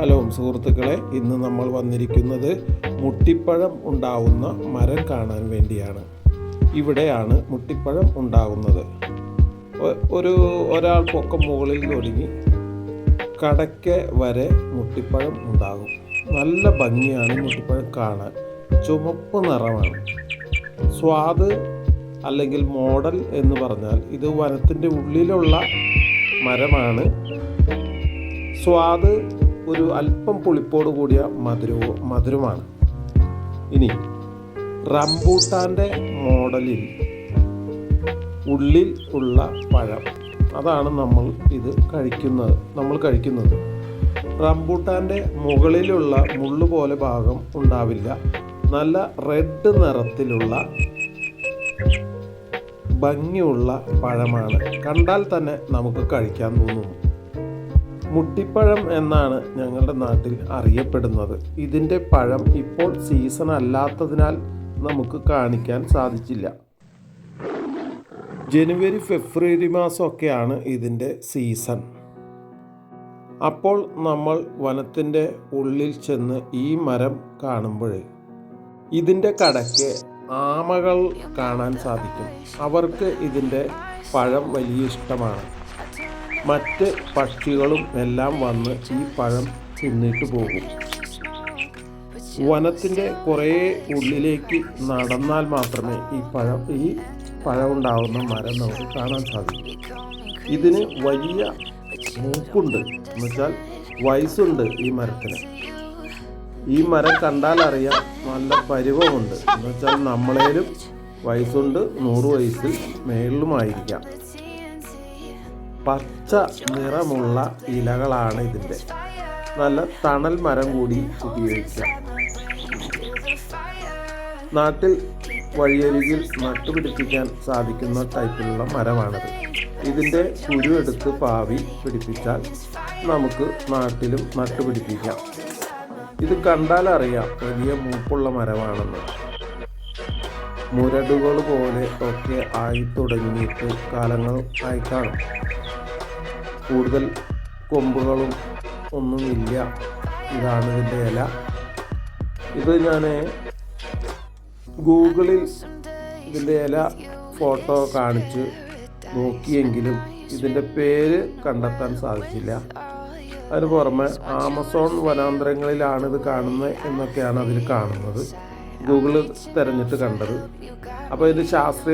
Hello സുഹൃത്തുക്കളെ ഇന്ന് നമ്മൾ വന്നിരിക്കുന്നത് മുട്ടിപ്പഴം ഉണ്ടാവുന്ന മരം കാണാൻ വേണ്ടിയാണ്. ഇവിടെയാണ് മുട്ടിപ്പഴം ഉണ്ടാകുന്നത് ഒരു ഒരാൾ പൊക്കം മുകളിൽ ഒടുങ്ങി കടയ്ക്ക് വരെ മുട്ടിപ്പഴം ഉണ്ടാകും. നല്ല ഭംഗിയാണ് മുട്ടിപ്പഴം കാണാൻ. ചുമപ്പ് നിറമാണ്. സ്വാദ് അല്ലെങ്കിൽ മോഡൽ എന്ന് പറഞ്ഞാൽ ഇത് വനത്തിന്റെ ഉള്ളിലുള്ള മരമാണ്. സ്വാദ് ഒരു അല്പം പുളിപ്പോട് കൂടിയ മധുരവും മധുരമാണ്. ഇനി റംബൂട്ടാന്റെ മോഡലിൽ ഉള്ളിൽ ഉള്ള പഴം. അതാണ് നമ്മൾ ഇത് കഴിക്കുന്നത് നമ്മൾ കഴിക്കുന്നത്. റംബൂട്ടാന്റെ മുകളിലുള്ള മുള്ളു പോലെ ഭാഗം ഉണ്ടാവില്ല. നല്ല റെഡ് നിറത്തിലുള്ള ഭംഗിയുള്ള പഴമാണ്. കണ്ടാൽ തന്നെ നമുക്ക് കഴിക്കാൻ തോന്നുന്നു മുട്ടിപ്പഴം എന്നാണ് ഞങ്ങളുടെ നാട്ടിൽ അറിയപ്പെടുന്നത്. ഇതിന്റെ പഴം ഇപ്പോൾ സീസൺ അല്ലാത്തതിനാൽ നമുക്ക് കാണിക്കാൻ സാധിച്ചില്ല. ജനുവരി ഫെബ്രുവരി മാസമൊക്കെയാണ് ഇതിന്റെ സീസൺ അപ്പോൾ നമ്മൾ വനത്തിന്റെ ഉള്ളിൽ ചെന്ന് ഈ മരം കാണുമ്പോഴേ ഇതിന്റെ കടയ്ക്ക് ആമകൾ കാണാൻ സാധിക്കും. അവർക്ക് ഇതിന്റെ പഴം വലിയ ഇഷ്ടമാണ്. മറ്റ് പക്ഷികളും എല്ലാം വന്ന് ഈ പഴം തിന്നിട്ട് പോകും. വനത്തിന്റെ കുറേ ഉള്ളിലേക്ക് നടന്നാൽ മാത്രമേ ഈ പഴം ഈ പഴമുണ്ടാവുന്ന മരം നമുക്ക് കാണാൻ സാധിക്കൂ. ഇതിന് വലിയ മൂക്കുണ്ട്. എന്നുവെച്ചാൽ വയസ്സുണ്ട് ഈ മരത്തിന്. ഈ മരം കണ്ടാൽ അറിയാം നല്ല പരിവമുണ്ട്. എന്നുവെച്ചാൽ നമ്മളേലും വയസ്സുണ്ട് നൂറ് വയസ്സിൽ മേളിലുമായിരിക്കാം. പച്ച നിറമുള്ള ഇലകളാണ് ഇതിന്റെ. നല്ല തണൽ മരം കൂടി ഉപയോഗിക്കാം. നാട്ടിൽ വഴിയരികിൽ നട്ടുപിടിപ്പിക്കാൻ സാധിക്കുന്ന ടൈപ്പിലുള്ള മരമാണിത്. ഇതിന്റെ കുരു എടുത്ത് പാവി പിടിപ്പിച്ചാൽ നമുക്ക് നാട്ടിലും നട്ടുപിടിപ്പിക്കാം. ഇത് കണ്ടാൽ അറിയാം വലിയ മൂപ്പുള്ള മരമാണെന്ന്. മുരടുകൾ പോലെ ഒക്കെ ആയി തുടങ്ങിയിട്ട് കാലങ്ങൾ ആയി കാണും കൂടുതൽ കൊമ്പുകളും ഒന്നുമില്ല. ഇതാണ് ഇതിന്റെ ഇല. ഇത് ഞാൻ ഗൂഗിളിൽ ഇതിന്റെ ഇല ഫോട്ടോ കാണിച്ച് നോക്കിയെങ്കിലും ഇതിന്റെ പേര് കണ്ടെത്താൻ സാധിച്ചില്ല. അതിന് പുറമെ ആമസോൺ വനാന്തരങ്ങളിലാണ് ഇത് കാണുന്നത് എന്നൊക്കെയാണ് അതിൽ കാണുന്നത്. ഗൂഗിൾ തിരഞ്ഞിട്ട് കണ്ടത്. അപ്പോൾ ഇത് ശാസ്ത്രീയ